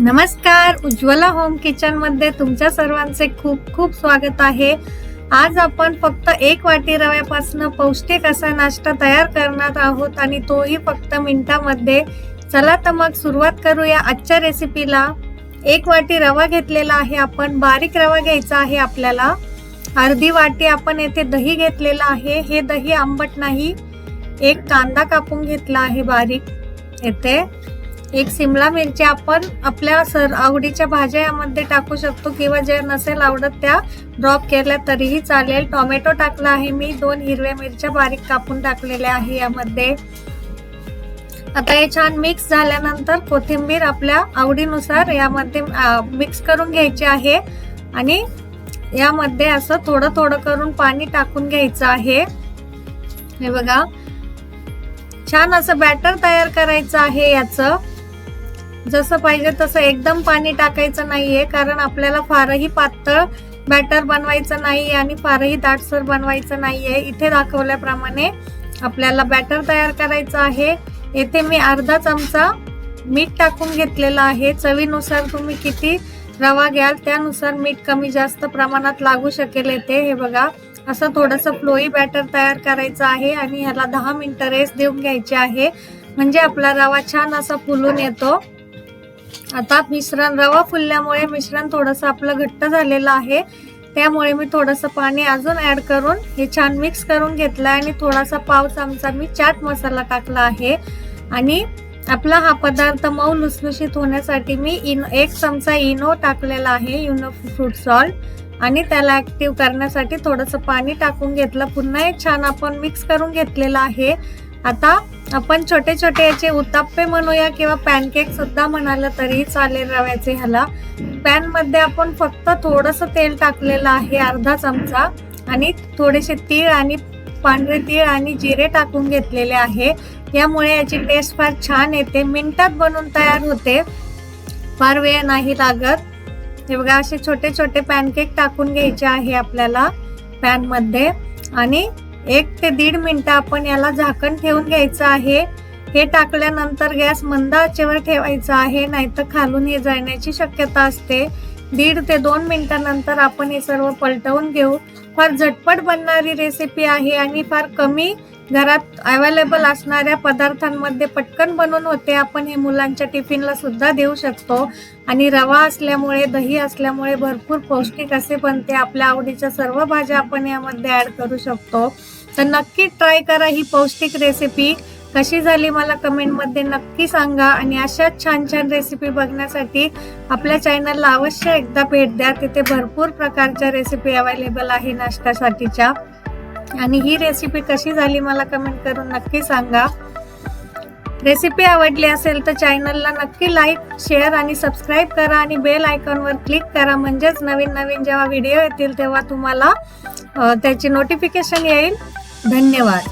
नमस्कार. उज्ज्वला होम किचनमध्ये तुमच्या सर्वांचे खूप खूप स्वागत आहे. आज आपण फक्त एक वाटी रव्यापासून पौष्टिक असा नाश्ता तयार करणार आहोत आणि तोही फक्त मिनिटामध्ये. चला तर मग सुरुवात करूया आजच्या रेसिपीला एक वाटी रवा घेतलेला आहे आपण. बारीक रवा घ्यायचा आहे आपल्याला. अर्धी वाटी आपण येथे दही घेतलेलं आहे. हे दही आंबट नाही. एक कांदा कापून घेतला आहे बारीक येथे. एक सिमला मिरची आपण आपल्या सर आवडीच्या भाज्या यामध्ये टाकू शकतो किंवा जे नसेल आवडत त्या ड्रॉप केल्या तरीही चालेल. टोमॅटो टाकला आहे मी दोन हिरव्या मिरच्या बारीक कापून टाकलेल्या आहे यामध्ये. आता हे छान मिक्स झाल्यानंतर कोथिंबीर आपल्या आवडीनुसार यामध्ये मिक्स करून घ्यायची आहे. आणि यामध्ये असं थोडं थोडं करून पाणी टाकून घ्यायचं आहे. हे बघा. छान असं बॅटर तयार करायचं आहे याचं. जसं पाहिजे तसं एकदम पाणी टाकायचं नाहीये कारण आपल्याला फारही पातळ बॅटर बनवायचं नाही आणि फारही दाटसर बनवायचं नाहीये. इथे दाखवल्याप्रमाणे आपल्याला बॅटर तयार करायचं आहे. येथे मी अर्धा चमचा मीठ टाकून घेतलेलं आहे. चवीनुसार तुम्ही किती रवा घ्याल त्यानुसार मीठ कमी जास्त प्रमाणात लागू शकेल येथे. हे बघा असं थोडंसं फ्लोई बॅटर तयार करायचं आहे आणि ह्याला दहा मिनटं रेस्ट देऊन घ्यायचे आहे. म्हणजे आपला रवा छान असा फुलून येतो. आता मिश्रण रवा फुलल्यामुळे मिश्रण थोडंसं आपलं घट्ट झालेलं आहे. त्यामुळे मी थोडंसं पाणी अजून ॲड करून हे छान मिक्स करून घेतलं आणि थोडासा पाव चमचा मी चाट मसाला टाकला आहे. आणि आपला हा पदार्थ मऊ लुसलुशीत होण्यासाठी मी इन एक चमचा इनो टाकलेला आहे युनो फ्रूट सॉल्ट आणि त्याला ॲक्टिव्ह करण्यासाठी थोडंसं पाणी टाकून घेतलं. पुन्हा एक छान आपण मिक्स करून घेतलेलं आहे. आता आपण छोटे छोटे याचे उत्ताप्पे म्हणूया किंवा पॅनकेक सुद्धा म्हणाल तरीही चालेल रव्याचे ह्याला. पॅनमध्ये आपण फक्त थोडस तेल टाकलेलं आहे अर्धा चमचा. आणि थोडेसे तीळ आणि पांढरे तीळ आणि जिरे टाकून घेतलेले आहे. यामुळे याची टेस्ट फार छान येते. मिनिटात बनून तयार होते. फार वेळ नाही लागत. हे बघा असे छोटे छोटे पॅनकेक टाकून घ्यायचे आहे आपल्याला पॅनमध्ये आणि एक ते दीड मिनटं आपण याला झाकण ठेवून घ्यायचं आहे. हे टाकल्यानंतर गॅस मंद आचेवर ठेवायचा आहे नाहीतर खालून हे जाण्याची शक्यता असते. दीड ते दोन मिनिटानंतर आपण हे सर्व पलटवून घेऊ. फार झटपट बनणारी रेसिपी आहे आणि फार कमी घरात अवेलेबल असणाऱ्या पदार्थांमध्ये पटकन बनवून होते. आपण हे मुलांच्या टिफिनला सुद्धा देऊ शकतो. आणि रवा असल्यामुळे दही असल्यामुळे भरपूर पौष्टिक असे बनते. आपल्या आवडीच्या सर्व भाज्या आपण यामध्ये ॲड करू शकतो. तर नक्की ट्राय करा ही पौष्टिक रेसिपी कशी झाली मला कमेंटमध्ये नक्की सांगा. आणि अशाच छान छान रेसिपी बघण्यासाठी आपल्या चॅनलला अवश्य एकदा भेट द्या. तिथे भरपूर प्रकारच्या रेसिपी अवेलेबल आहे नाश्त्यासाठीच्या आणि ही रेसिपी कशी झाली मला कमेंट करून नक्की सांगा. रेसिपी आवडली असेल तर चॅनलला नक्की लाईक शेअर आणि सबस्क्राईब करा आणि बेल आयकॉनवर क्लिक करा. म्हणजेच नवीन नवीन जेव्हा व्हिडिओ येतील तेव्हा तुम्हाला त्याची नोटिफिकेशन येईल. धन्यवाद.